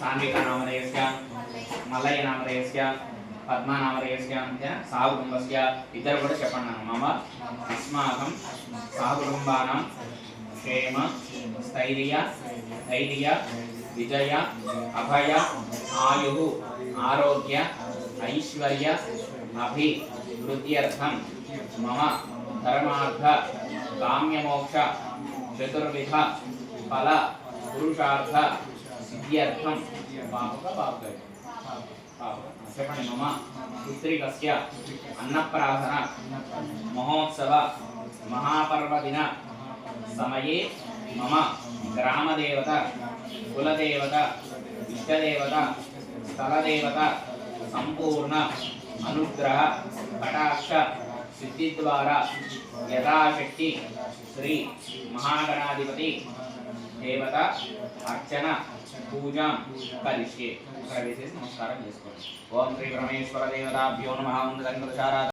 సాన్విక నామధేయస్య మల్లయ్య నామధేయస్య పద్మా నామధేయస్య అంటే సహ కుటుంబస్య ఇద్దరు కూడా చెప్పండి నాన్న మమ. అస్మాకం సహ కుటుంబానాం క్షేమ స్థైర్య ధైర్య విజయ అభయ ఆయు ఆరోగ్య ఐశ్వర్య అభి వృద్ధ్యర్థం మమ ధర్మార్థ కామ్యమోక్ష చతుర్విధ ఫల పురుషార్థ సిద్ధ్యర్థం పాపక పాపక చెప్పండి మమ. పుత్రికస్య అన్నప్రాసన మహోత్సవ మహాపర్వదిన సమయే మమ గ్రామదేవత కులదేవత ఇష్టదేవత స్థలదేవత సంపూర్ణ అనుగ్రహ కటాక్ష సిద్ధి ద్వారా యథాశక్తి శ్రీ మహాగణాధిపతి దేవత అర్చన పూజ కలిసే ఇక్కడ వేసేసి నమస్కారం చేసుకోండి. ఓం శ్రీ పరమేశ్వర దేవతాభ్యో నమ.